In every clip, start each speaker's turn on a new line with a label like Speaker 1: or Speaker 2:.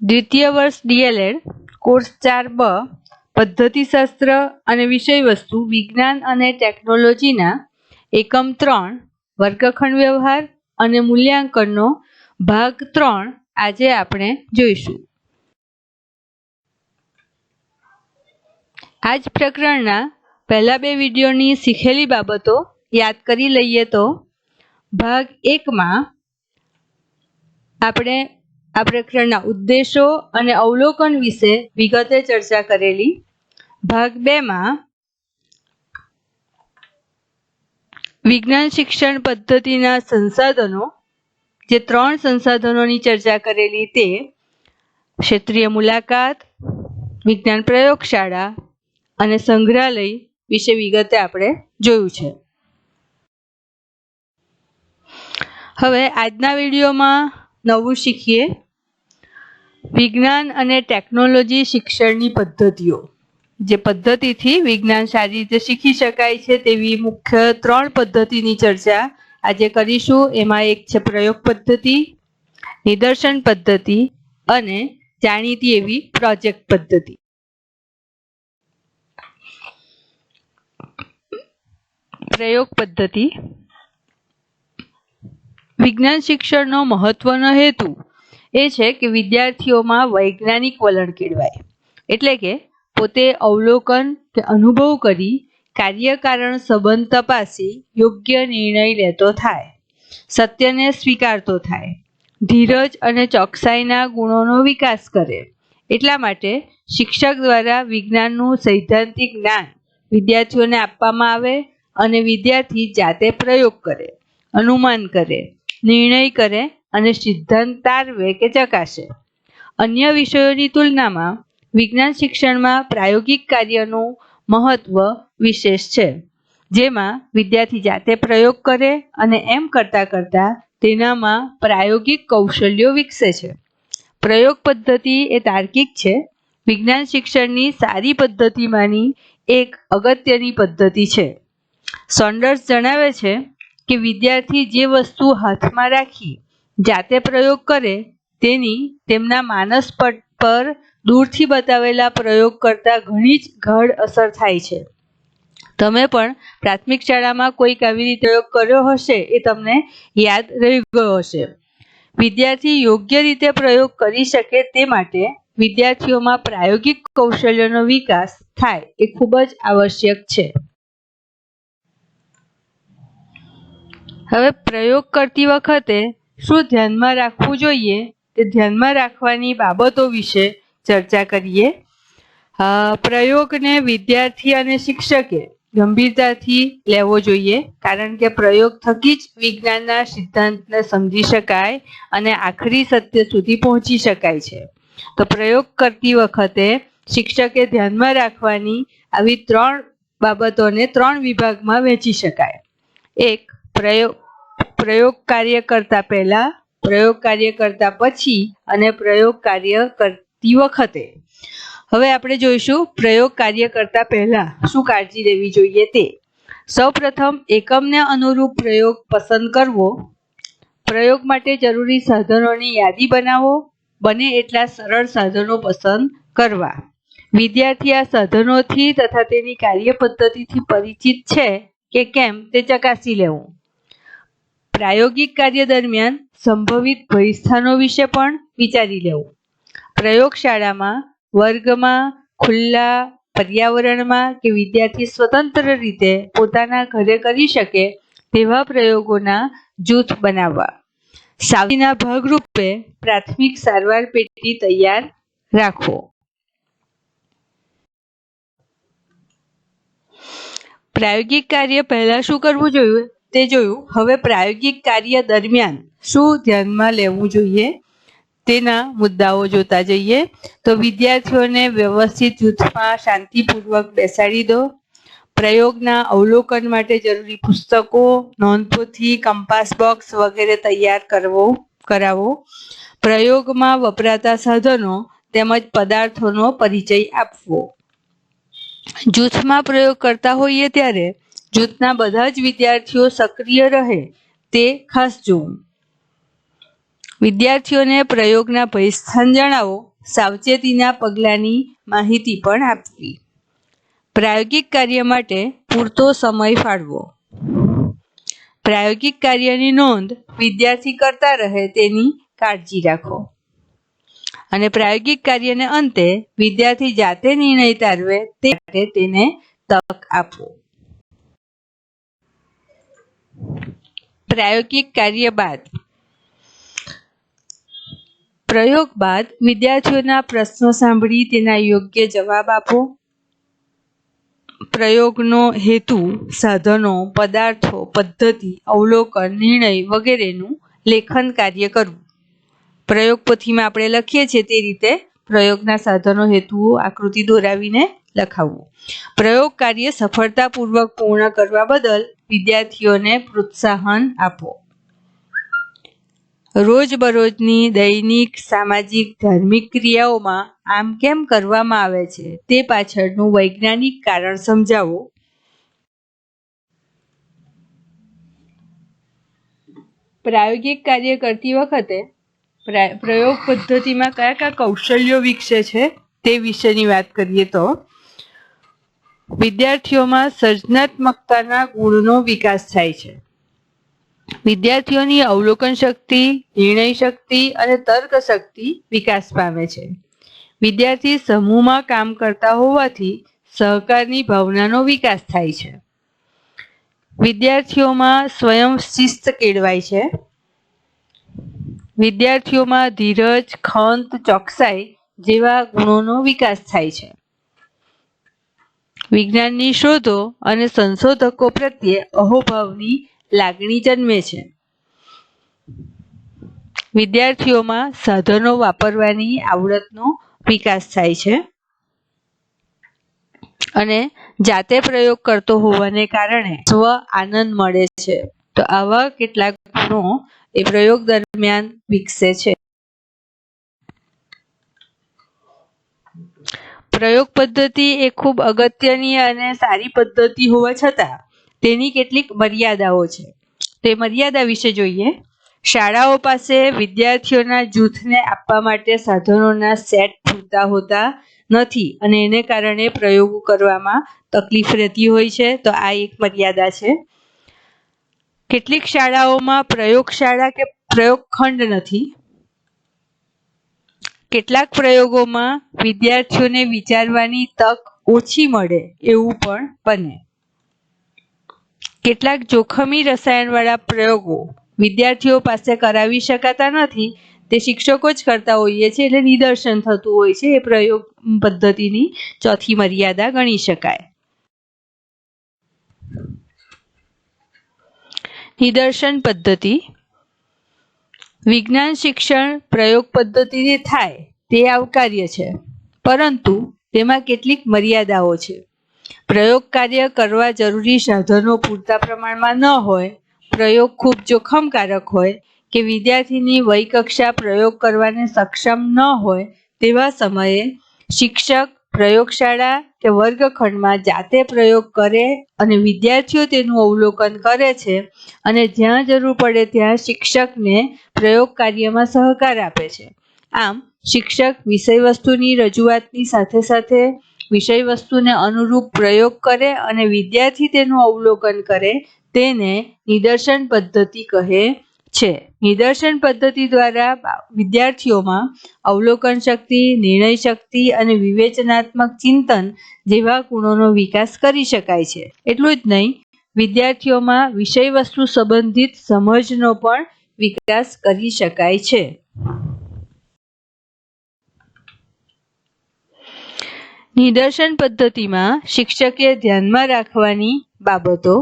Speaker 1: દ્વિતીય વર્ષ DElEd, course ચાર બ, પદ્ધતિશાસ્ત્ર અને વિષયવસ્તુ, વિજ્ઞાન અને ટેકનોલોજીના એકમ ત્રણ, વર્ગખંડ વ્યવહાર અને મૂલ્યાંકનનો ભાગ ત્રણ આજે આપણે જોઈશું. આ જ પ્રકરણના પહેલા બે વિડીયોની શીખેલી બાબતો યાદ કરી લઈએ તો, ભાગ એકમાં આપણે આ પ્રકરણના ઉદ્દેશો અને અવલોકન વિશે વિગતે ચર્ચા કરેલી. ભાગ બેમાં વિજ્ઞાન શિક્ષણ પદ્ધતિના સંસાધનો, જે ત્રણ સંસાધનોની ચર્ચા કરેલી તે ક્ષેત્રીય મુલાકાત, વિજ્ઞાન પ્રયોગશાળા અને સંગ્રહાલય વિશે વિગતે આપણે જોયું છે. હવે આજના વિડીયોમાં નવું શીખીએ? વિજ્ઞાન અને ટેકનોલોજી શિક્ષણની પદ્ધતિઓ. જે પદ્ધતિથી વિજ્ઞાન સારી રીતે શીખી શકાય છે તેવી મુખ્ય ત્રણ પદ્ધતિની ચર્ચા આજે કરીશું. એમાં એક છે પ્રયોગ પદ્ધતિ, નિદર્શન પદ્ધતિ અને જાણીતી એવી પ્રોજેક્ટ પદ્ધતિ. પ્રયોગ પદ્ધતિ. વિજ્ઞાન શિક્ષણનો મહત્વનો હેતુ એ છે કે વિદ્યાર્થીઓમાં વૈજ્ઞાનિક વલણ કેળવાય. એટલે કે પોતે અવલોકન કે અનુભવ કરી કાર્યકારણ સંબંધ તપાસી યોગ્ય નિર્ણય લેતો થાય, સત્યને સ્વીકારતો થાય, ધીરજ અને ચોકસાઈના ગુણોનો વિકાસ કરે. એટલા માટે શિક્ષક દ્વારા વિજ્ઞાનનું સૈદ્ધાંતિક જ્ઞાન વિદ્યાર્થીઓને આપવામાં આવે અને વિદ્યાર્થી જાતે પ્રયોગ કરે, અનુમાન કરે નિર્ણય કરે અને સિદ્ધાંત તારવે કે ચકાસે. અન્ય વિષયોની તુલનામાં વિજ્ઞાન શિક્ષણમાં પ્રાયોગિક કાર્યનું મહત્વ વિશેષ છે, જેમાં વિદ્યાર્થી જાતે પ્રયોગ કરે અને એમ કરતા કરતા તેનામાં પ્રાયોગિક કૌશલ્યો વિકસે છે. પ્રયોગ પદ્ધતિ એ તાર્કિક છે. વિજ્ઞાન શિક્ષણની સારી પદ્ધતિમાંની એક અગત્યની પદ્ધતિ છે. સોન્ડર્સ જણાવે છે કે વિદ્યાર્થી જે વસ્તુ હાથમાં રાખી, જાતે પ્રયોગ કરે, તેની તેમના માનસ પર દૂરથી બતાવેલા પ્રયોગ કરતાં ઘણી જ ગાઢ અસર થાય છે. તમે પણ પ્રાથમિક શાળામાં કોઈક આવી રીતે પ્રયોગ કર્યો હશે એ તમને યાદ રહી ગયો હશે. વિદ્યાર્થી યોગ્ય રીતે પ્રયોગ કરી શકે તે માટે વિદ્યાર્થીઓમાં પ્રાયોગિક કૌશલ્યનો વિકાસ થાય એ ખૂબ જ આવશ્યક છે. હવે પ્રયોગ કરતી વખતે શું ધ્યાનમાં રાખવું જોઈએ તે ધ્યાનમાં રાખવાની બાબતો વિશે ચર્ચા કરીએ? પ્રયોગને વિદ્યાર્થી અને શિક્ષકે ગંભીરતાથી લેવો જોઈએ, કારણ કે પ્રયોગ થકી જ વિજ્ઞાનના સિદ્ધાંતને સમજી શકાય અને આખરી સત્ય સુધી પહોંચી શકાય છે. તો પ્રયોગ કરતી વખતે શિક્ષકે ધ્યાનમાં રાખવાની આવી ત્રણ બાબતોને ત્રણ વિભાગમાં વહેંચી શકાય. એક પ્રયોગ પ્રયોગ કાર્ય કરતા પહેલા, પ્રયોગ કાર્ય કરતા પછી અને પ્રયોગ કાર્ય કરતી વખતે. હવે આપણે જોઈશું પ્રયોગ કાર્ય કરતા પહેલા શું કાળજી લેવી જોઈએ તે. સૌપ્રથમ એકમને અનુરૂપ પ્રયોગ પસંદ કરવો. પ્રયોગ માટે જરૂરી સાધનોની યાદી બનાવો. બને એટલા સરળ સાધનો પસંદ કરવા. વિદ્યાર્થી આ સાધનોથી તથા તેની કાર્ય પદ્ધતિથી પરિચિત છે કે કેમ તે ચકાસી લેવું. પ્રાયોગિક કાર્ય દરમિયાન સંભવિત ભયસ્થાનો વિશે પણ વિચારી લેવું. પ્રયોગશાળામાં, વર્ગમાં, ખુલ્લા પર્યાવરણમાં કે વિદ્યાર્થી સ્વતંત્ર રીતે પોતાના ઘરે કરી શકે તેવા પ્રયોગોના જૂથ બનાવવા. સાવચેતીના ભાગરૂપે પ્રાથમિક સારવાર પેટી તૈયાર રાખવો. પ્રાયોગિક કાર્ય પહેલા શું કરવું જોઈએ? તે જોયું. હવે પ્રાયોગિક કાર્ય દરમિયાન શું ધ્યાનમાં લેવું જોઈએ તેના મુદ્દાઓ જોતા જઈએ. તો વિદ્યાર્થીઓને વ્યવસ્થિત જૂથમાં શાંતિપૂર્વક બેસાડી દો. પ્રયોગના અવલોકન માટે જરૂરી પુસ્તકો, નોંધપોથી કંપાસ બોક્સ વગેરે તૈયાર કરવો, કરાવો. પ્રયોગમાં વપરાતા સાધનો તેમજ પદાર્થોનો પરિચય આપવો. જૂથમાં પ્રયોગ કરતા હોઈએ ત્યારે જૂથના બધા જ વિદ્યાર્થીઓ સક્રિય રહે તે ખાસ જોવું વિદ્યાર્થીઓને પ્રયોગના ભયસ્થાન જણાવો, સાવચેતીના પગલાંની માહિતી પણ આપવી. પ્રાયોગિક કાર્ય માટે પૂરતો સમય ફાળવો. પ્રાયોગિક કાર્યની નોંધ વિદ્યાર્થી કરતા રહે તેની કાળજી રાખો. અને પ્રાયોગિક કાર્યને અંતે વિદ્યાર્થી જાતે નિર્ણય તારવે તે માટે તેને તક આપો. પ્રાયોગિક કાર્ય બાદ. પ્રયોગ બાદ વિદ્યાર્થીઓના પ્રશ્નો સાંભળી તેના યોગ્ય જવાબ આપો. પ્રયોગનો હેતુ, સાધનો, પદાર્થો, પદ્ધતિ, અવલોકન, નિર્ણય વગેરેનું લેખન કાર્ય કરવું. પ્રયોગ પોથીમાં આપણે લખીએ છીએ તે રીતે પ્રયોગના સાધનો હેતુઓ આકૃતિ દોરાવીને લખાવવું. પ્રયોગ કાર્ય સફળતાપૂર્વક પૂર્ણ કરવા બદલ વિદ્યાર્થીઓને પ્રોત્સાહન આપો. રોજબરોજની દૈનિક, સામાજિક, ધાર્મિક ક્રિયાઓમાં આમ કેમ કરવામાં આવે છે તે પાછળનું વૈજ્ઞાનિક કારણ સમજાવો. પ્રાયોગિક કાર્ય કરતી વખતે પ્રા- પ્રયોગ પદ્ધતિમાં કયા કયા કૌશલ્યો વિકસે છે તે વિશેની વાત કરીએ તો વિદ્યાર્થીઓમાં સર્જનાત્મકતાના ગુણનો વિકાસ થાય છે. વિદ્યાર્થીઓની અવલોકન શક્તિ, નિર્ણય શક્તિ અને તર્ક શક્તિ વિકાસ પામે છે. વિદ્યાર્થી સમૂહમાં કામ કરતા હોવાથી સહકારની ભાવનાનો વિકાસ થાય છે. વિદ્યાર્થીઓમાં સ્વયં શિસ્ત કેળવાય છે. વિદ્યાર્થીઓમાં ધીરજ, ખંત, ચોકસાઈ જેવા ગુણોનો વિકાસ થાય છે. વિજ્ઞાનની શોધો અને સંશોધકો પ્રત્યે અહોભાવની લાગણી જન્મે છે. વિદ્યાર્થીઓમાં સાધનો વાપરવાની આવડતનો વિકાસ થાય છે અને જાતે પ્રયોગ કરતો હોવાને કારણે સ્વ આનંદ મળે છે. તો આવા કેટલાક ગુણો એ પ્રયોગ દરમિયાન વિકસે છે. પ્રયોગ પદ્ધતિ એ ખૂબ અગત્યની અને સારી પદ્ધતિ હોવા છતાં તેની કેટલીક મર્યાદાઓ છે. તે મર્યાદા વિશે જોઈએ. શાળાઓ પાસે વિદ્યાર્થીઓના જૂથને આપવા માટે સાધનોના સેટ પૂરતા હોતા નથી અને એને કારણે પ્રયોગો કરવામાં તકલીફ રહેતી હોય છે, તો આ એક મર્યાદા છે. કેટલીક શાળાઓમાં પ્રયોગશાળા કે પ્રયોગખંડ નથી. કેટલાક પ્રયોગોમાં વિદ્યાર્થીઓને વિચારવાની તક ઓછી મળે એવું પણ બને. કેટલાક જોખમી રસાયણવાળા પ્રયોગો વિદ્યાર્થીઓ પાસે કરાવી શકાતા નથી. તે શિક્ષકો જ કરતા હોઈએ છે એટલે નિદર્શન થતું હોય છે. એ પ્રયોગ પદ્ધતિની ચોથી મર્યાદા ગણી શકાય. નિદર્શન પદ્ધતિ વિજ્ઞાન શિક્ષણ પ્રયોગ પદ્ધતિને થાય તે આવકાર્ય છે. પરંતુ તેમાં કેટલીક મર્યાદાઓ છે. પ્રયોગ કાર્ય કરવા જરૂરી સાધનો પૂરતા પ્રમાણમાં ન હોય, પ્રયોગ ખૂબ જોખમકારક હોય કે વિદ્યાર્થીની વય કક્ષા પ્રયોગ કરવાને સક્ષમ ન હોય તેવા સમયે શિક્ષક પ્રયોગશાળા કે વર્ગખંડમાં જાતે પ્રયોગ કરે અને વિદ્યાર્થીઓ તેનું અવલોકન કરે છે અને જ્યાં જરૂર પડે ત્યાં શિક્ષકને પ્રયોગ કાર્યમાં સહકાર આપે છે. આમ, શિક્ષક વિષય વસ્તુની રજૂઆતની સાથે સાથે વિષય વસ્તુને અનુરૂપ પ્રયોગ કરે અને વિદ્યાર્થી તેનું અવલોકન કરે તેને નિદર્શન પદ્ધતિ કહે છે. નિદર્શન પદ્ધતિ દ્વારા વિદ્યાર્થીઓમાં અવલોકન શક્તિ, નિર્ણય શક્તિ અને વિવેચનાત્મક ચિંતન જેવા ગુણોનો વિકાસ કરી શકાય છે. એટલું જ નહીં, વિદ્યાર્થીઓમાં વિષય વસ્તુ સંબંધિત સમજનો પણ વિકાસ કરી શકાય છે. નિદર્શન પદ્ધતિમાં શિક્ષકે ધ્યાનમાં રાખવાની બાબતો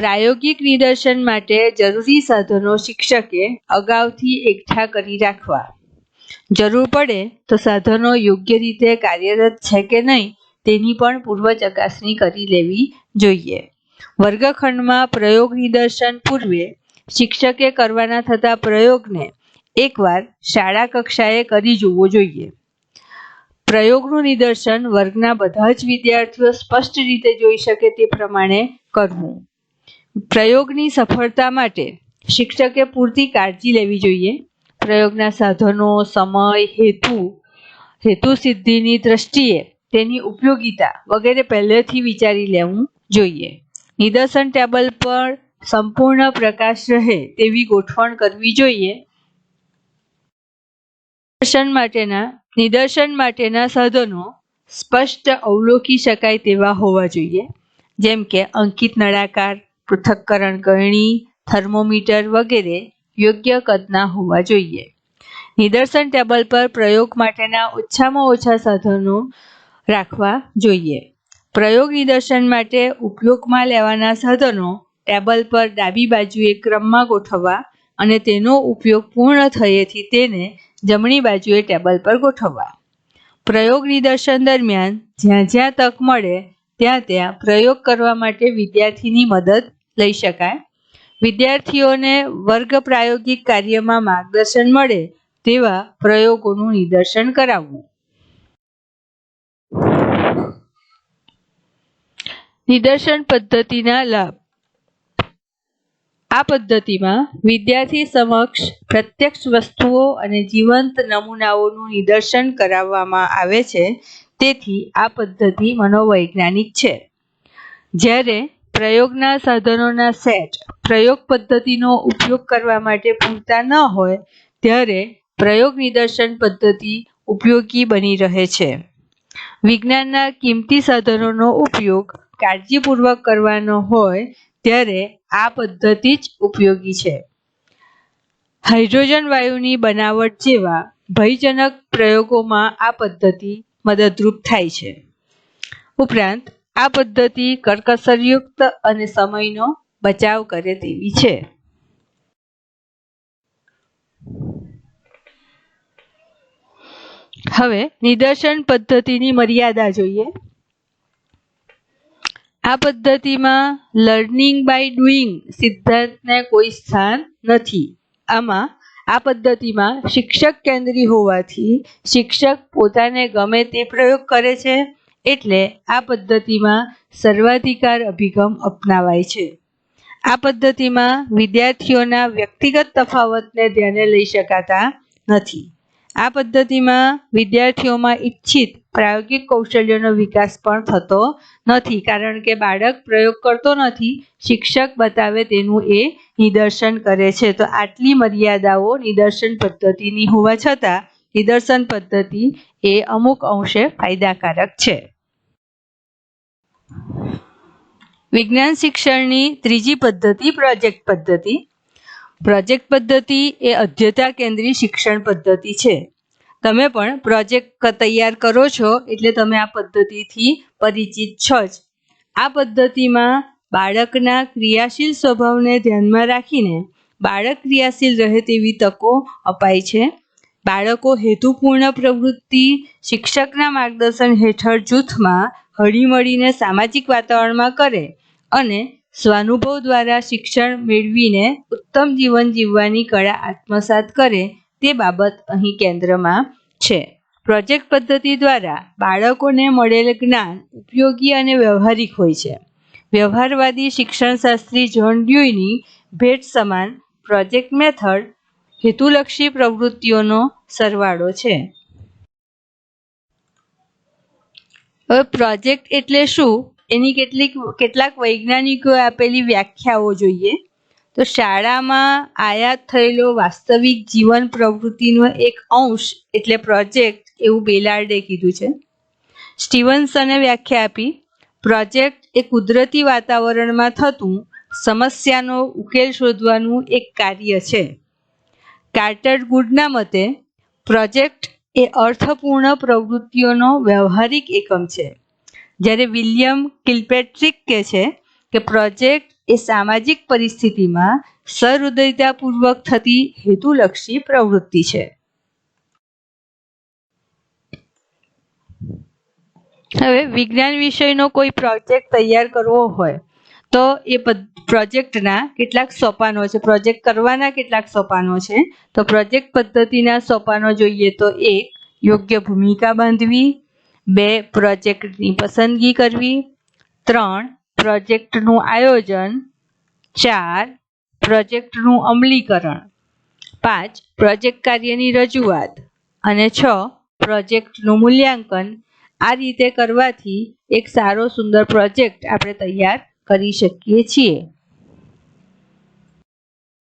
Speaker 1: પ્રાયોગિક નિદર્શન માટે જરૂરી સાધનો શિક્ષકે અગાઉથી એકઠા કરી રાખવા. જરૂર પડે તો સાધનો યોગ્ય રીતે કાર્યરત છે કે નહીં તેની પણ પૂર્વ ચકાસણી કરી લેવી જોઈએ. વર્ગખંડમાં પ્રયોગ નિદર્શન પૂર્વે શિક્ષકે કરવાના થતા પ્રયોગને એકવાર શાળા કક્ષાએ કરી જોવો જોઈએ. પ્રયોગનું નિદર્શન વર્ગના બધા જ વિદ્યાર્થીઓ સ્પષ્ટ રીતે જોઈ શકે તે પ્રમાણે કરવું. પ્રયોગની સફળતા માટે શિક્ષકે પૂરતી કાળજી લેવી જોઈએ. પ્રયોગના સાધનો, સમય, હેતુ હેતુ સિદ્ધિની દ્રષ્ટિએ તેની ઉપયોગિતા વગેરે પહેલેથી વિચારી લેવું જોઈએ. નિદર્શન ટેબલ પર સંપૂર્ણ પ્રકાશ રહે તેવી ગોઠવણ કરવી જોઈએ. નિદર્શન માટેના નિદર્શન માટેના સાધનો સ્પષ્ટ અવલોકી શકાય તેવા હોવા જોઈએ. જેમ કે અંકિત નળાકાર પૃથક્કરણ કરણી, થર્મોમીટર વગેરે યોગ્ય કદના હોવા જોઈએ. નિદર્શન ટેબલ પર પ્રયોગ માટેના ઓછામાં ઓછા સાધનો રાખવા જોઈએ. પ્રયોગ નિદર્શન માટે ઉપયોગમાં લેવાના સાધનો ટેબલ પર ડાબી બાજુએ ક્રમમાં ગોઠવવા અને તેનો ઉપયોગ પૂર્ણ થયેથી તેને જમણી બાજુએ ટેબલ પર ગોઠવવા. પ્રયોગ નિદર્શન દરમિયાન જ્યાં જ્યાં તક મળે ત્યાં ત્યાં પ્રયોગ કરવા માટે વિદ્યાર્થીની મદદ લઈ શકાય. વિદ્યાર્થીઓને વર્ગ પ્રાયોગિક કાર્યમાં માર્ગદર્શન મળે તેવા પ્રયોગોનું નિદર્શન કરાવવું. નિદર્શન પદ્ધતિના લાભ. આ પદ્ધતિમાં વિદ્યાર્થી સમક્ષ પ્રત્યક્ષ વસ્તુઓ અને જીવંત નમૂનાઓનું નિદર્શન કરાવવામાં આવે છે. તેથી આ પદ્ધતિ મનોવૈજ્ઞાનિક છે. જ્યારે પ્રયોગના સાધનોના સેટ પ્રયોગ પદ્ધતિનો ઉપયોગ કરવા માટે પૂરતા ન હોય ત્યારે પ્રયોગ નિદર્શન પદ્ધતિ ઉપયોગી બની રહે છે. વિજ્ઞાનના કિંમતી સાધનોનો ઉપયોગ કાળજીપૂર્વક કરવાનો હોય ત્યારે આ પદ્ધતિ જ ઉપયોગી છે. હાઇડ્રોજન વાયુની બનાવટ જેવા ભયજનક પ્રયોગોમાં આ પદ્ધતિ મદદરૂપ થાય છે. ઉપરાંત આ પદ્ધતિ કરકસરયુક્ત અને સમયનો બચાવ કરે તેવી છે. હવે નિદર્શન પદ્ધતિની મર્યાદા જોઈએ. આ પદ્ધતિમાં લર્નિંગ બાય ડુઈંગ સિદ્ધાંતને કોઈ સ્થાન નથી. આમાં આ પદ્ધતિમાં શિક્ષક કેન્દ્રી હોવાથી શિક્ષક પોતાને ગમે તે પ્રયોગ કરે છે એટલે આ પદ્ધતિમાં સર્વાધિકાર અભિગમ અપનાવાય છે. આ પદ્ધતિમાં વિદ્યાર્થીઓના વ્યક્તિગત તફાવતને ધ્યાને લઈ શકાતા નથી. આ પદ્ધતિમાં વિદ્યાર્થીઓમાં ઈચ્છિત પ્રાયોગિક કૌશલ્યોનો વિકાસ પણ થતો નથી, કારણ કે બાળક પ્રયોગ કરતો નથી, શિક્ષક બતાવે તેનું એ નિદર્શન કરે છે. તો આટલી મર્યાદાઓ નિદર્શન પદ્ધતિની હોવા છતાં નિદર્શન પદ્ધતિ એ અમુક અંશે ફાયદાકારક છે. વિજ્ઞાન શિક્ષણની ત્રીજી પદ્ધતિ પ્રોજેક્ટ પદ્ધતિ. પ્રોજેક્ટ પદ્ધતિ એ અધ્યતા કેન્દ્રી શિક્ષણ પદ્ધતિ છે. તમે પણ પ્રોજેક્ટ તૈયાર કરો છો એટલે તમે આ પદ્ધતિથી પરિચિત છો જ. આ પદ્ધતિમાં બાળકના ક્રિયાશીલ સ્વભાવને ધ્યાનમાં રાખીને બાળક ક્રિયાશીલ રહે તેવી તકો અપાય છે. બાળકો હેતુપૂર્ણ પ્રવૃત્તિ શિક્ષકના માર્ગદર્શન હેઠળ જૂથમાં હળીમળીને સામાજિક વાતાવરણમાં કરે અને સ્વાનુભવ દ્વારા શિક્ષણ મેળવીને ઉત્તમ જીવન જીવવાની કળા આત્મસાત કરે તે બાબત અહીં કેન્દ્રમાં છે. પ્રોજેક્ટ પદ્ધતિ દ્વારા બાળકોને મળેલ જ્ઞાન ઉપયોગી અને વ્યવહારિક હોય છે. વ્યવહારવાદી શિક્ષણશાસ્ત્રી જ્હોન ડ્યુઈની ભેટ સમાન પ્રોજેક્ટ મેથડ હેતુલક્ષી પ્રવૃત્તિઓનો સરવાળો છે. હવે પ્રોજેક્ટ એટલે શું? એની કેટલીક, કેટલાક વૈજ્ઞાનિકોએ આપેલી વ્યાખ્યાઓ જોઈએ. તો શાળામાં આયાત થયેલો વાસ્તવિક જીવન પ્રવૃત્તિનો એક અંશ એટલે પ્રોજેક્ટ એવું બેલાર્ડે કીધું છે. સ્ટીવન્સને વ્યાખ્યા આપી, પ્રોજેક્ટ એ કુદરતી વાતાવરણમાં થતું સમસ્યાનો ઉકેલ શોધવાનું એક કાર્ય છે. કાર્ટર ગુડના મતે પ્રોજેક્ટ એ અર્થપૂર્ણ પ્રવૃત્તિઓનો વ્યવહારિક એકમ છે. જ્યારે વિલિયમ કિલ્પેટ્રિક કહે છે કે પ્રોજેક્ટ એ સામાજિક પરિસ્થિતિમાં સહૃદયતાપૂર્વક થતી હેતુલક્ષી પ્રવૃત્તિ છે. હવે વિજ્ઞાન વિષયનો કોઈ પ્રોજેક્ટ તૈયાર કરવો હોય તો એ પ્રોજેક્ટના કેટલાક સોપાનો છે. પ્રોજેક્ટ કરવાના કેટલાક સોપાનો છે. તો પ્રોજેક્ટ પદ્ધતિના સોપાનો જોઈએ તો એક, યોગ્ય ભૂમિકા બાંધવી. બે, પ્રોજેક્ટની પસંદગી કરવી. ત્રણ, પ્રોજેક્ટનું આયોજન. ચાર, પ્રોજેક્ટનું અમલીકરણ. પાંચ, પ્રોજેક્ટ કાર્યની રજૂઆત. અને છ, પ્રોજેક્ટનું મૂલ્યાંકન. આ રીતે કરવાથી એક સારો, સુંદર પ્રોજેક્ટ આપણે તૈયાર કરી શકીએ છીએ.